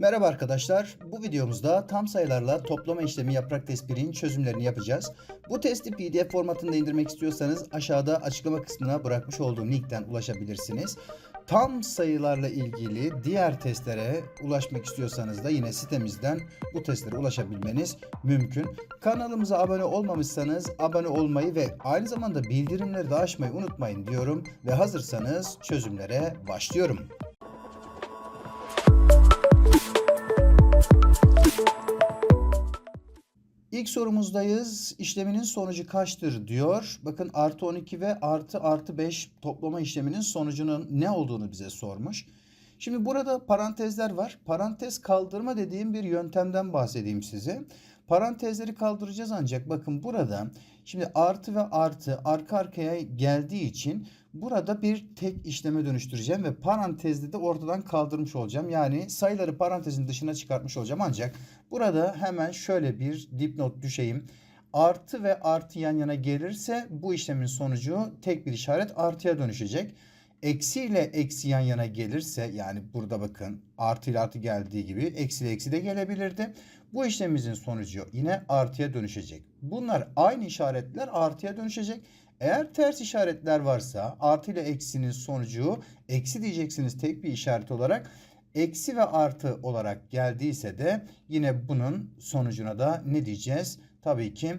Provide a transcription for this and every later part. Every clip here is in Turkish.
Merhaba arkadaşlar. Bu videomuzda tam sayılarla toplama işlemi yaprak test 1'in çözümlerini yapacağız. Bu testi PDF formatında indirmek istiyorsanız aşağıda açıklama kısmına bırakmış olduğum linkten ulaşabilirsiniz. Tam sayılarla ilgili diğer testlere ulaşmak istiyorsanız da yine sitemizden bu testlere ulaşabilmeniz mümkün. Kanalımıza abone olmamışsanız abone olmayı ve aynı zamanda bildirimleri de açmayı unutmayın diyorum ve hazırsanız çözümlere başlıyorum. İlk sorumuzdayız. İşleminin sonucu kaçtır diyor. Bakın artı 12 ve artı artı 5 toplama işleminin sonucunun ne olduğunu bize sormuş. Şimdi burada parantezler var. Parantez kaldırma dediğim bir yöntemden bahsedeyim size. Parantezleri kaldıracağız ancak bakın burada şimdi artı ve artı arka arkaya geldiği için burada bir tek işleme dönüştüreceğim ve parantezde de ortadan kaldırmış olacağım. Yani sayıları parantezin dışına çıkartmış olacağım ancak burada hemen şöyle bir dipnot düşeyim. Artı ve artı yan yana gelirse bu işlemin sonucu tek bir işaret artıya dönüşecek. Eksi ile eksi yan yana gelirse yani burada bakın artı ile artı geldiği gibi eksi ile eksi de gelebilirdi. Bu işlemimizin sonucu yine artıya dönüşecek. Bunlar aynı işaretler artıya dönüşecek. Eğer ters işaretler varsa artı ile eksinin sonucu eksi diyeceksiniz tek bir işaret olarak. Eksi ve artı olarak geldiyse de yine bunun sonucuna da ne diyeceğiz? Tabii ki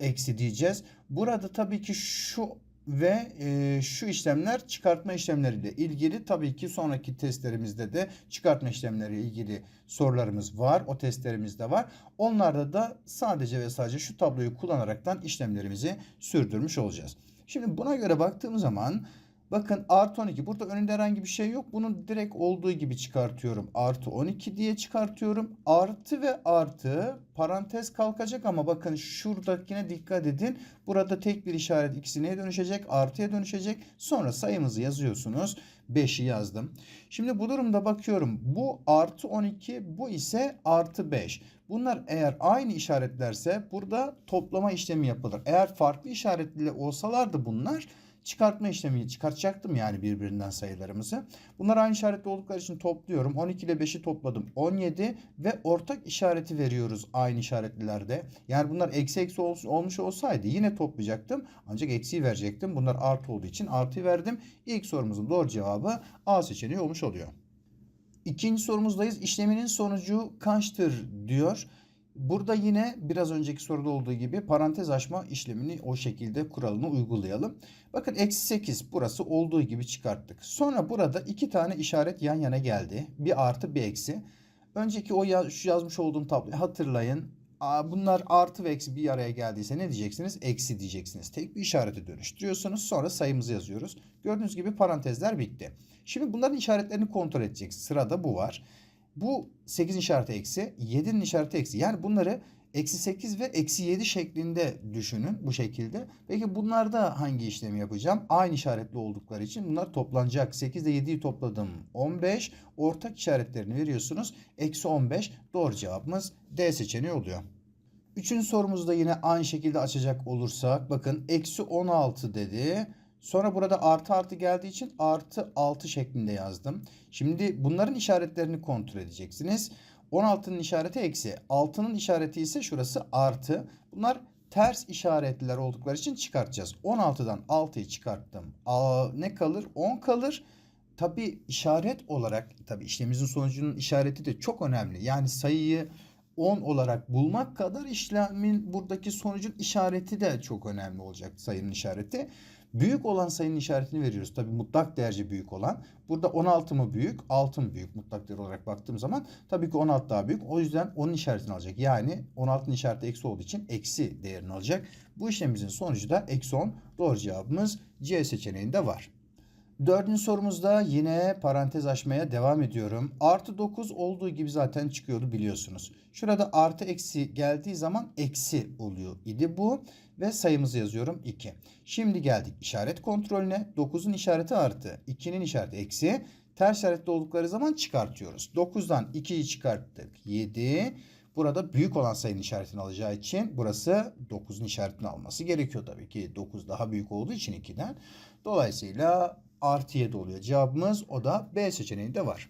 eksi diyeceğiz. Burada tabii ki şu ve e, şu işlemler çıkartma işlemleriyle ilgili tabii ki sonraki testlerimizde de çıkartma işlemleriyle ilgili sorularımız var. O testlerimizde var. Onlarda da sadece ve sadece şu tabloyu kullanaraktan işlemlerimizi sürdürmüş olacağız. Şimdi buna göre baktığım zaman bakın artı 12 burada önünde herhangi bir şey yok. Bunu direkt olduğu gibi çıkartıyorum. Artı 12 diye çıkartıyorum. Artı ve artı parantez kalkacak ama bakın şuradakine dikkat edin. Burada tek bir işaret ikisi neye dönüşecek? Artıya dönüşecek. Sonra sayımızı yazıyorsunuz. 5'i yazdım. Şimdi bu durumda bakıyorum. Bu artı 12 bu ise artı 5. Bunlar eğer aynı işaretlerse burada toplama işlemi yapılır. Eğer farklı işaretli olsalardı bunlar çıkartma işlemi çıkartacaktım yani birbirinden sayılarımızı. Bunlar aynı işaretli oldukları için topluyorum. 12 ile 5'i topladım. 17 ve ortak işareti veriyoruz aynı işaretlilerde. Yani bunlar eksi eksi ol, olmuş olsaydı yine toplayacaktım. Ancak eksiyi verecektim. Bunlar artı olduğu için artı verdim. İlk sorumuzun doğru cevabı A seçeneği olmuş oluyor. İkinci sorumuzdayız. İşleminin sonucu kaçtır diyor. Burada yine biraz önceki soruda olduğu gibi parantez açma işlemini o şekilde kuralını uygulayalım. Bakın eksi 8 burası olduğu gibi çıkarttık. Sonra burada iki tane işaret yan yana geldi. Bir artı bir eksi. Önceki o yaz, şu yazmış olduğum tabloyu hatırlayın. Bunlar artı ve eksi bir araya geldiyse ne diyeceksiniz? Eksi diyeceksiniz. Tek bir işareti dönüştürüyorsunuz. Sonra sayımızı yazıyoruz. Gördüğünüz gibi parantezler bitti. Şimdi bunların işaretlerini kontrol edecek. Sırada bu var. Bu 8 işareti eksi, 7'nin işareti eksi. Yani bunları eksi 8 ve eksi 7 şeklinde düşünün bu şekilde. Peki bunlarda hangi işlemi yapacağım? Aynı işaretli oldukları için bunlar toplanacak. 8 ile 7'yi topladım 15. Ortak işaretlerini veriyorsunuz. Eksi 15. Doğru cevabımız D seçeneği oluyor. Üçüncü sorumuzda yine aynı şekilde açacak olursak bakın eksi 16 dedi. Sonra burada artı artı geldiği için artı 6 şeklinde yazdım. Şimdi bunların işaretlerini kontrol edeceksiniz. 16'nın işareti eksi. 6'nın işareti ise şurası artı. Bunlar ters işaretliler oldukları için çıkartacağız. 16'dan 6'yı çıkarttım. Aa, ne kalır? 10 kalır. Tabi işaret olarak tabi işlemimizin sonucunun işareti de çok önemli. Yani sayıyı 10 olarak bulmak kadar işlemin buradaki sonucun işareti de çok önemli olacak sayının işareti. Büyük olan sayının işaretini veriyoruz. Tabi mutlak değerce büyük olan. Burada 16 mı büyük, 6 mı büyük mutlak değer olarak baktığım zaman tabii ki 16 daha büyük. O yüzden onun işaretini alacak. Yani 16'nın işareti eksi olduğu için eksi değerini alacak. Bu işlemimizin sonucu da eksi 10. Doğru cevabımız C seçeneğinde var. Dördüncü sorumuzda yine parantez açmaya devam ediyorum. Artı 9 olduğu gibi zaten çıkıyordu biliyorsunuz. Şurada artı eksi geldiği zaman eksi oluyor idi bu. Ve sayımızı yazıyorum 2. Şimdi geldik işaret kontrolüne. 9'un işareti artı. 2'nin işareti eksi. Ters işaretli oldukları zaman çıkartıyoruz. 9'dan 2'yi çıkarttık. 7. Burada büyük olan sayının işaretini alacağı için burası 9'un işaretini alması gerekiyor tabii ki. 9 daha büyük olduğu için 2'den. Dolayısıyla artı 7 oluyor cevabımız. O da B seçeneğinde var.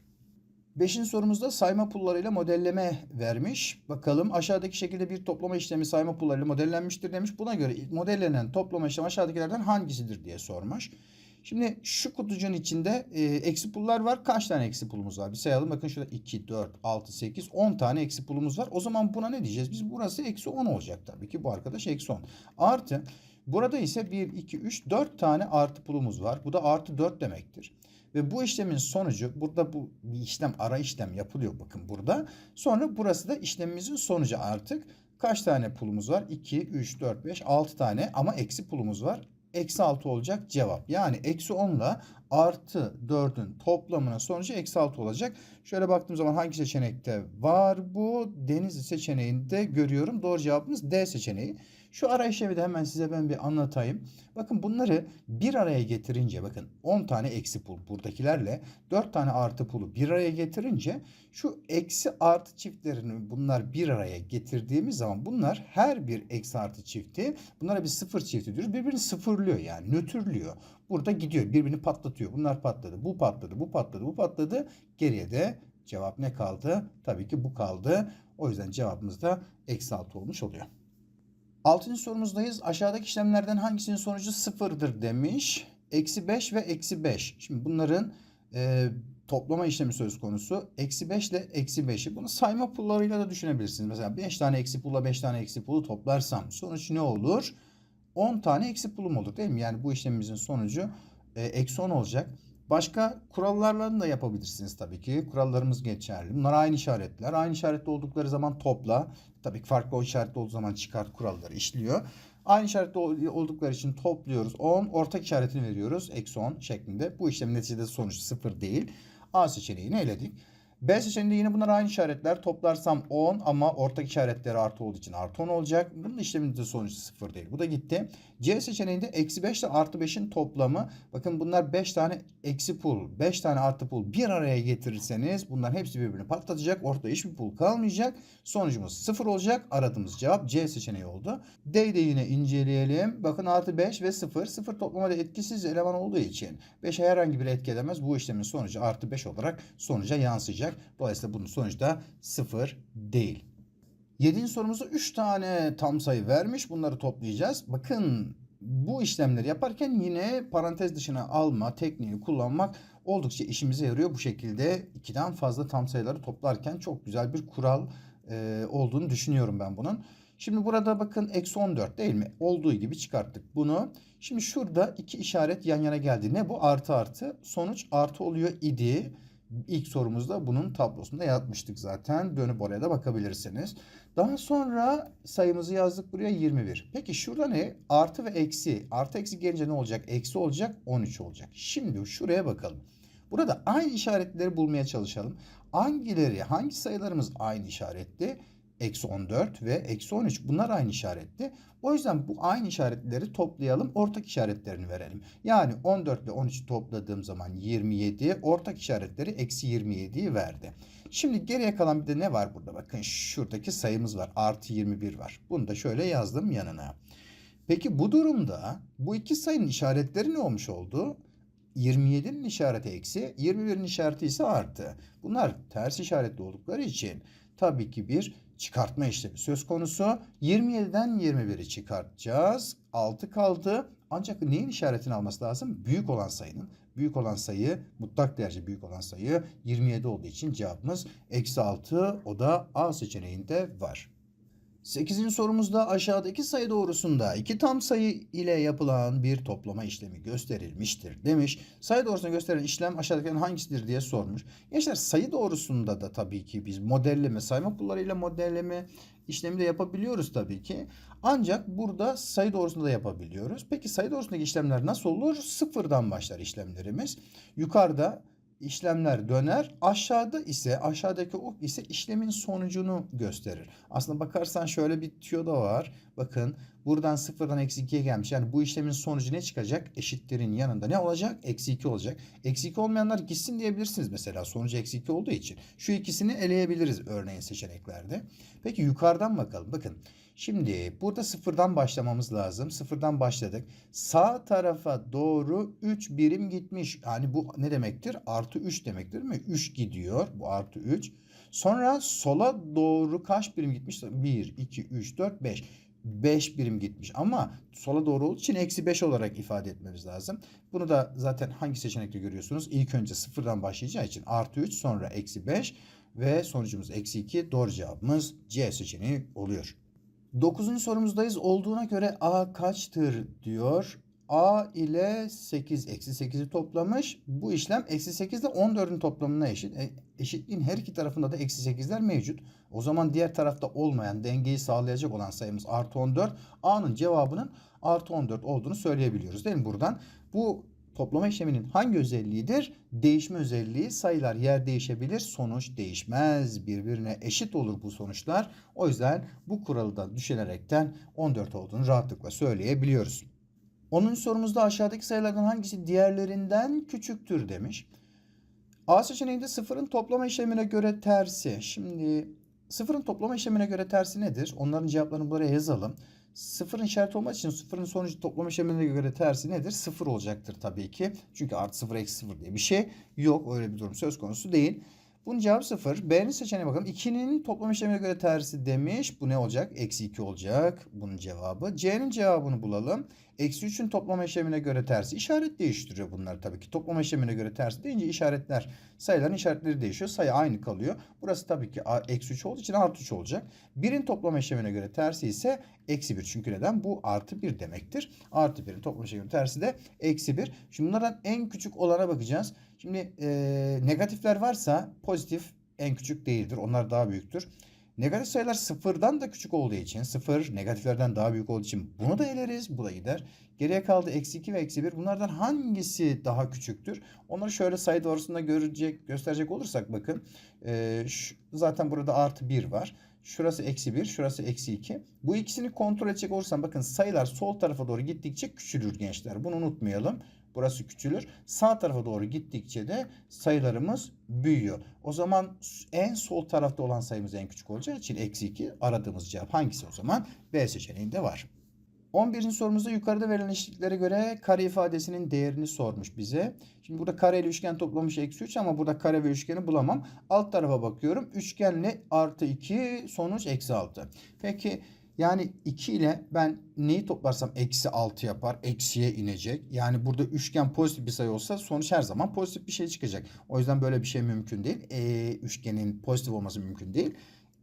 Beşinci sorumuzda sayma pullarıyla modelleme vermiş. Bakalım aşağıdaki şekilde bir toplama işlemi sayma pullarıyla modellenmiştir demiş. Buna göre modellenen toplama işlemi aşağıdakilerden hangisidir diye sormuş. Şimdi şu kutucuğun içinde e, eksi pullar var. Kaç tane eksi pulumuz var? Bir sayalım. Bakın şurada 2, 4, 6, 8, 10 tane eksi pulumuz var. O zaman buna ne diyeceğiz? Biz burası eksi 10 olacak tabii ki. Bu arkadaş eksi 10. Artı burada ise 1, 2, 3, 4 tane artı pulumuz var. Bu da artı 4 demektir. Ve bu işlemin sonucu burada bu bir işlem ara işlem yapılıyor bakın burada. Sonra burası da işlemimizin sonucu artık. Kaç tane pulumuz var? 2, 3, 4, 5, 6 tane ama eksi pulumuz var. Eksi 6 olacak cevap. Yani eksi 10 ile artı 4'ün toplamının sonucu eksi 6 olacak. Şöyle baktığım zaman hangi seçenekte var bu? Denizli seçeneğinde görüyorum. Doğru cevabımız D seçeneği. Şu ara işlemi de hemen size ben bir anlatayım. Bakın bunları bir araya getirince bakın 10 tane eksi pul buradakilerle 4 tane artı pulu bir araya getirince şu eksi artı çiftlerini bunlar bir araya getirdiğimiz zaman bunlar her bir eksi artı çifti bunlara bir sıfır çifti diyoruz. Birbirini sıfırlıyor yani nötrlüyor. Burada gidiyor birbirini patlatıyor. Bunlar patladı bu patladı bu patladı bu patladı. Geriye de cevap ne kaldı? Tabii ki bu kaldı. O yüzden cevabımız da eksi 6 olmuş oluyor. Altıncı sorumuzdayız. Aşağıdaki işlemlerden hangisinin sonucu sıfırdır demiş. Eksi 5 ve eksi 5. Şimdi bunların e, toplama işlemi söz konusu. Eksi 5 ile eksi 5'i bunu sayma pullarıyla da düşünebilirsiniz. Mesela 5 tane eksi pulla 5 tane eksi pulu toplarsam sonuç ne olur? 10 tane eksi pulum olur değil mi? Yani bu işlemimizin sonucu e, eksi 10 olacak. Başka kurallarla da yapabilirsiniz tabii ki. Kurallarımız geçerli. Bunlar aynı işaretler. Aynı işaretli oldukları zaman topla. Tabii ki farklı o işaretli olduğu zaman çıkart kuralları işliyor. Aynı işaretli oldukları için topluyoruz. 10 ortak işaretini veriyoruz. Eksi 10 şeklinde. Bu işlemin neticede sonucu 0 değil. A seçeneğini eledik. B seçeneğinde yine bunlar aynı işaretler. Toplarsam 10 ama ortak işaretleri artı olduğu için artı 10 olacak. Bunun işleminin de sonucu 0 değil. Bu da gitti. C seçeneğinde eksi 5 ile artı 5'in toplamı. Bakın bunlar 5 tane eksi pul, 5 tane artı pul bir araya getirirseniz bunların hepsi birbirini patlatacak. Ortada hiçbir pul kalmayacak. Sonucumuz 0 olacak. Aradığımız cevap C seçeneği oldu. D'yi de yine inceleyelim. Bakın artı 5 ve 0. 0 toplamada etkisiz eleman olduğu için 5'e herhangi bir etki edemez. Bu işlemin sonucu artı 5 olarak sonuca yansıyacak. Dolayısıyla bunun sonucu da 0 değil. Yedinci sorumuzda 3 tane tam sayı vermiş. Bunları toplayacağız. Bakın bu işlemleri yaparken yine parantez dışına alma tekniğini kullanmak oldukça işimize yarıyor. Bu şekilde ikiden fazla tam sayıları toplarken çok güzel bir kural e, olduğunu düşünüyorum ben bunun. Şimdi burada bakın eksi 14 değil mi? Olduğu gibi çıkarttık bunu. Şimdi şurada iki işaret yan yana geldi. Ne bu? Artı artı. Sonuç artı oluyor idi. İlk sorumuzda bunun tablosunda yapmıştık zaten. Dönüp oraya da bakabilirsiniz. Daha sonra sayımızı yazdık buraya 21. Peki şurada ne? Artı ve eksi. Artı eksi gelince ne olacak? Eksi olacak 13 olacak. Şimdi şuraya bakalım. Burada aynı işaretleri bulmaya çalışalım. Hangileri, hangi sayılarımız aynı işaretli? Eksi 14 ve eksi 13 bunlar aynı işaretli. O yüzden bu aynı işaretleri toplayalım ortak işaretlerini verelim. Yani 14 ile 13'ü topladığım zaman 27 ortak işaretleri eksi 27'yi verdi. Şimdi geriye kalan bir de ne var burada? Bakın şuradaki sayımız var. Artı 21 var. Bunu da şöyle yazdım yanına. Peki bu durumda bu iki sayının işaretleri ne olmuş oldu? 27'nin işareti eksi, 21'in işareti ise artı. Bunlar ters işaretli oldukları için tabii ki bir çıkartma işlemi söz konusu. 27'den 21'i çıkartacağız. 6 kaldı. Ancak neyin işaretini alması lazım? Büyük olan sayının. Büyük olan sayı, mutlak derece büyük olan sayı 27 olduğu için cevabımız eksi 6. O da A seçeneğinde var. 8. sorumuzda aşağıdaki sayı doğrusunda iki tam sayı ile yapılan bir toplama işlemi gösterilmiştir demiş. Sayı doğrusunda gösterilen işlem aşağıdakilerin hangisidir diye sormuş. Gençler sayı doğrusunda da tabii ki biz modelleme, sayma pullarıyla modelleme işlemi de yapabiliyoruz tabii ki. Ancak burada sayı doğrusunda da yapabiliyoruz. Peki sayı doğrusundaki işlemler nasıl olur? Sıfırdan başlar işlemlerimiz. Yukarıda işlemler döner. Aşağıda ise aşağıdaki ok ise işlemin sonucunu gösterir. Aslında bakarsan şöyle bir tüyo da var. Bakın Buradan sıfırdan eksi 2'ye gelmiş. Yani bu işlemin sonucu ne çıkacak? Eşitlerin yanında ne olacak? Eksi 2 olacak. Eksi 2 olmayanlar gitsin diyebilirsiniz mesela. Sonucu eksi 2 olduğu için. Şu ikisini eleyebiliriz örneğin seçeneklerde. Peki yukarıdan bakalım. Bakın. Şimdi burada sıfırdan başlamamız lazım. Sıfırdan başladık. Sağ tarafa doğru 3 birim gitmiş. Yani bu ne demektir? Artı 3 demektir mi? 3 gidiyor. Bu artı 3. Sonra sola doğru kaç birim gitmiş? 1, 2, 3, 4, 5. 5 birim gitmiş ama sola doğru olduğu için eksi 5 olarak ifade etmemiz lazım. Bunu da zaten hangi seçenekte görüyorsunuz? İlk önce sıfırdan başlayacağı için artı 3 sonra eksi 5 ve sonucumuz eksi 2. Doğru cevabımız C seçeneği oluyor. Dokuzuncu sorumuzdayız. Olduğuna göre A kaçtır diyor. A ile 8 eksi 8'i toplamış. Bu işlem eksi 8 ile 14'ün toplamına eşit. E, eşitliğin her iki tarafında da eksi 8'ler mevcut. O zaman diğer tarafta olmayan dengeyi sağlayacak olan sayımız artı 14. A'nın cevabının artı 14 olduğunu söyleyebiliyoruz değil mi buradan? Bu toplama işleminin hangi özelliğidir? Değişme özelliği. Sayılar yer değişebilir, sonuç değişmez. Birbirine eşit olur bu sonuçlar. O yüzden bu kuralı da düşünerekten 14 olduğunu rahatlıkla söyleyebiliyoruz. 10. sorumuzda aşağıdaki sayılardan hangisi diğerlerinden küçüktür demiş. A seçeneğinde sıfırın toplama işlemine göre tersi. Şimdi sıfırın toplama işlemine göre tersi nedir? Onların cevaplarını buraya yazalım. Sıfırın işareti olmak için sıfırın sonucu toplama işlemine göre tersi nedir? Sıfır olacaktır tabii ki. Çünkü artı sıfır eksi sıfır diye bir şey yok. Öyle bir durum söz konusu değil. Bunun cevabı 0. B'nin seçeneğine bakalım. 2'nin toplam işlemine göre tersi demiş. Bu ne olacak? Eksi 2 olacak. Bunun cevabı. C'nin cevabını bulalım. Eksi 3'ün toplama işlemine göre tersi. İşaret değiştiriyor bunlar tabii ki. Toplama işlemine göre tersi deyince işaretler, sayıların işaretleri değişiyor. Sayı aynı kalıyor. Burası tabii ki eksi 3 olduğu için artı 3 olacak. 1'in toplama işlemine göre tersi ise eksi 1. Çünkü neden? Bu artı 1 demektir. Artı 1'in toplama işlemine göre tersi de eksi 1. Şimdi bunlardan en küçük olana bakacağız. Şimdi e, negatifler varsa pozitif en küçük değildir. Onlar daha büyüktür. Negatif sayılar sıfırdan da küçük olduğu için sıfır negatiflerden daha büyük olduğu için bunu da eleriz. Bu da gider. Geriye kaldı eksi 2 ve eksi 1. Bunlardan hangisi daha küçüktür? Onları şöyle sayı doğrusunda görecek, gösterecek olursak bakın. E, şu, zaten burada artı 1 var. Şurası eksi 1, şurası eksi 2. Bu ikisini kontrol edecek olursam bakın sayılar sol tarafa doğru gittikçe küçülür gençler. Bunu unutmayalım. Burası küçülür. Sağ tarafa doğru gittikçe de sayılarımız büyüyor. O zaman en sol tarafta olan sayımız en küçük olacağı için eksi 2 aradığımız cevap hangisi o zaman? B seçeneğinde var. 11. sorumuzda yukarıda verilen eşitliklere göre kare ifadesinin değerini sormuş bize. Şimdi burada kare ile üçgen toplamış eksi 3 ama burada kare ve üçgeni bulamam. Alt tarafa bakıyorum. Üçgenle artı 2 sonuç eksi 6. Peki yani 2 ile ben neyi toplarsam eksi 6 yapar. Eksiye inecek. Yani burada üçgen pozitif bir sayı olsa sonuç her zaman pozitif bir şey çıkacak. O yüzden böyle bir şey mümkün değil. E, üçgenin pozitif olması mümkün değil.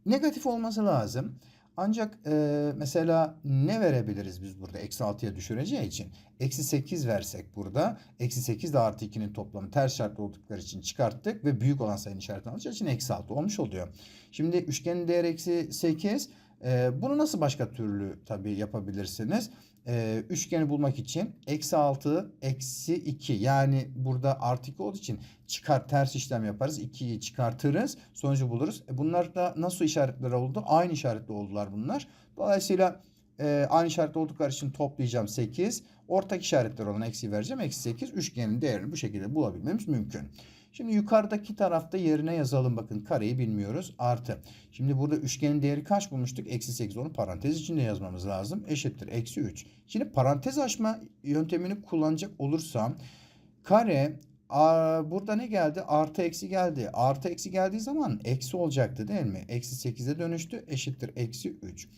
Negatif olması lazım. Ancak e, mesela ne verebiliriz biz burada eksi 6'ya düşüreceği için? Eksi 8 versek burada. Eksi 8 ile artı 2'nin toplamı ters şartlı oldukları için çıkarttık. Ve büyük olan sayının işaretini alacağı için eksi 6 olmuş oluyor. Şimdi üçgenin değeri eksi 8. E, bunu nasıl başka türlü tabii yapabilirsiniz? E, üçgeni bulmak için eksi 6 eksi 2 yani burada artı 2 olduğu için çıkar ters işlem yaparız. 2'yi çıkartırız sonucu buluruz. E, bunlar da nasıl işaretler oldu? Aynı işaretli oldular bunlar. Dolayısıyla e, aynı işaretli oldukları için toplayacağım 8. Ortak işaretler olan eksi vereceğim. Eksi 8 üçgenin değerini bu şekilde bulabilmemiz mümkün. Şimdi yukarıdaki tarafta yerine yazalım. Bakın kareyi bilmiyoruz. Artı. Şimdi burada üçgenin değeri kaç bulmuştuk? Eksi 8. Onu parantez içinde yazmamız lazım. Eşittir. Eksi 3. Şimdi parantez açma yöntemini kullanacak olursam kare burada ne geldi? Artı eksi geldi. Artı eksi geldiği zaman eksi olacaktı değil mi? Eksi 8'e dönüştü. Eşittir. Eksi 3.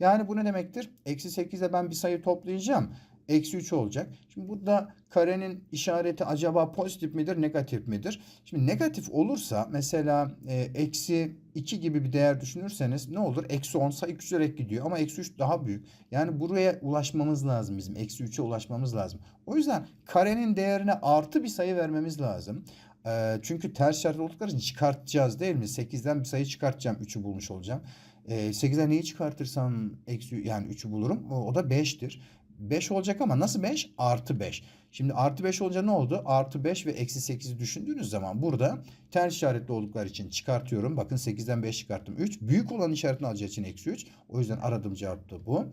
Yani bu ne demektir? Eksi 8'e ben bir sayı toplayacağım eksi 3 olacak. Şimdi burada karenin işareti acaba pozitif midir, negatif midir? Şimdi negatif olursa mesela e, eksi 2 gibi bir değer düşünürseniz ne olur? Eksi 10 sayı küçülerek gidiyor ama eksi 3 daha büyük. Yani buraya ulaşmamız lazım bizim. Eksi 3'e ulaşmamız lazım. O yüzden karenin değerine artı bir sayı vermemiz lazım. E, çünkü ters şart oldukları için çıkartacağız değil mi? 8'den bir sayı çıkartacağım. 3'ü bulmuş olacağım. E, 8'den neyi çıkartırsam eksi yani 3'ü bulurum. O, o da 5'tir. 5 olacak ama nasıl 5? Artı 5. Şimdi artı 5 olunca ne oldu? Artı 5 ve eksi 8'i düşündüğünüz zaman burada ters işaretli oldukları için çıkartıyorum. Bakın 8'den 5 çıkarttım. 3. Büyük olan işaretini alacağı için eksi 3. O yüzden aradığım cevap da bu.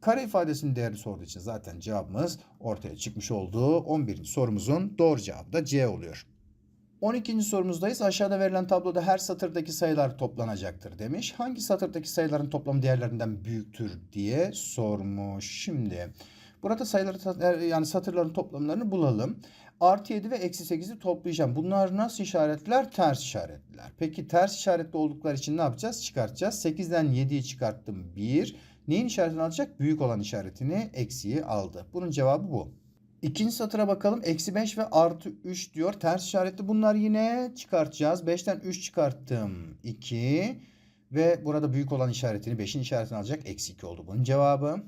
Kare ifadesinin değerini sorduğu için zaten cevabımız ortaya çıkmış oldu. 11. sorumuzun doğru cevabı da C oluyor. 12. sorumuzdayız. Aşağıda verilen tabloda her satırdaki sayılar toplanacaktır demiş. Hangi satırdaki sayıların toplam değerlerinden büyüktür diye sormuş. Şimdi burada sayıları yani satırların toplamlarını bulalım. Artı 7 ve eksi 8'i toplayacağım. Bunlar nasıl işaretler? Ters işaretler. Peki ters işaretli oldukları için ne yapacağız? Çıkartacağız. 8'den 7'yi çıkarttım 1. Neyin işaretini alacak? Büyük olan işaretini eksiği aldı. Bunun cevabı bu. İkinci satıra bakalım. Eksi 5 ve artı 3 diyor. Ters işaretli. Bunlar yine çıkartacağız. 5'ten 3 çıkarttım. 2. Ve burada büyük olan işaretini 5'in işaretini alacak. Eksi 2 oldu bunun cevabı.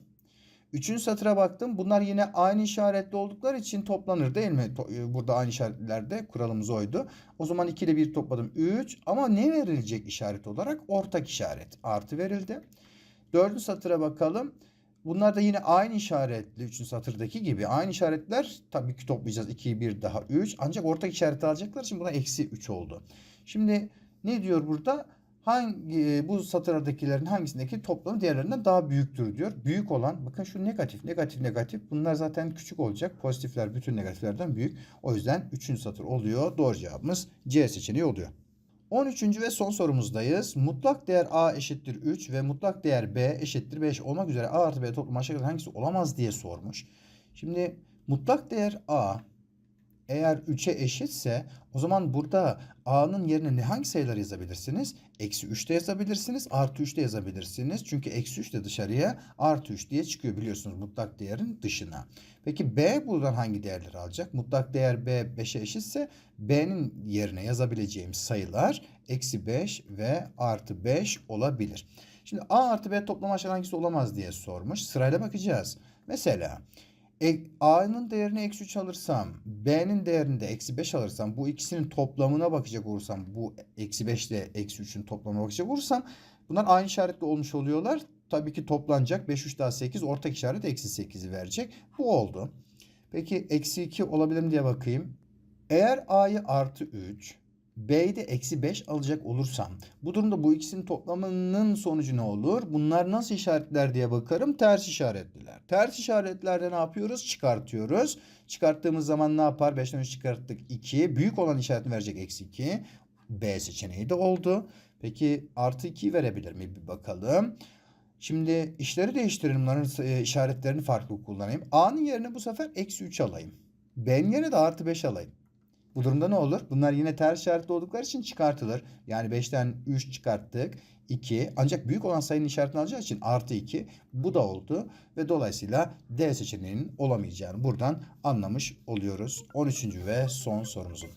Üçüncü satıra baktım. Bunlar yine aynı işaretli oldukları için toplanır değil mi? e, Burada aynı işaretlerde kuralımız oydu. O zaman 2 ile 1 topladım 3. Ama ne verilecek işaret olarak? Ortak işaret. Artı verildi. Dördüncü satıra bakalım. Bunlar da yine aynı işaretli. Üçüncü satırdaki gibi. Aynı işaretler tabii ki toplayacağız. 2'yi 1 daha 3. Ancak ortak işareti alacaklar için buna eksi 3 oldu. Şimdi ne diyor burada? Hangi bu satırdakilerin hangisindeki toplamı diğerlerinden daha büyüktür diyor. Büyük olan bakın şu negatif, negatif, negatif. Bunlar zaten küçük olacak. Pozitifler bütün negatiflerden büyük. O yüzden 3. satır oluyor. Doğru cevabımız C seçeneği oluyor. 13. ve son sorumuzdayız. Mutlak değer A eşittir 3 ve mutlak değer B eşittir 5 olmak üzere A artı B toplamı aşağıda hangisi olamaz diye sormuş. Şimdi mutlak değer A eğer 3'e eşitse o zaman burada A'nın yerine ne hangi sayılar yazabilirsiniz? Eksi 3 de yazabilirsiniz, artı 3 de yazabilirsiniz. Çünkü eksi 3 de dışarıya artı 3 diye çıkıyor biliyorsunuz mutlak değerin dışına. Peki B buradan hangi değerleri alacak? Mutlak değer B 5'e eşitse B'nin yerine yazabileceğim sayılar eksi 5 ve artı 5 olabilir. Şimdi A artı B toplam aşağı hangisi olamaz diye sormuş. Sırayla bakacağız. Mesela A'nın değerini eksi 3 alırsam, B'nin değerini de eksi 5 alırsam, bu ikisinin toplamına bakacak olursam, bu eksi 5 ile eksi 3'ün toplamına bakacak olursam, bunlar aynı işaretli olmuş oluyorlar. Tabii ki toplanacak. 5, 3 daha 8, ortak işaret eksi 8'i verecek. Bu oldu. Peki eksi 2 olabilir mi diye bakayım. Eğer A'yı artı 3, B'yi de eksi 5 alacak olursam bu durumda bu ikisinin toplamının sonucu ne olur? Bunlar nasıl işaretler diye bakarım. Ters işaretliler. Ters işaretlerde ne yapıyoruz? Çıkartıyoruz. Çıkarttığımız zaman ne yapar? 5'ten 3 çıkarttık 2. Büyük olan işaretini verecek eksi 2. B seçeneği de oldu. Peki artı 2'yi verebilir mi? Bir bakalım. Şimdi işleri değiştirelim. Bunların e, işaretlerini farklı kullanayım. A'nın yerine bu sefer eksi 3 alayım. B'nin yerine de artı 5 alayım. Bu durumda ne olur? Bunlar yine ters işaretli oldukları için çıkartılır. Yani 5'ten 3 çıkarttık. 2. Ancak büyük olan sayının işaretini alacağı için artı 2. Bu da oldu. Ve dolayısıyla D seçeneğinin olamayacağını buradan anlamış oluyoruz. 13. ve son sorumuzun.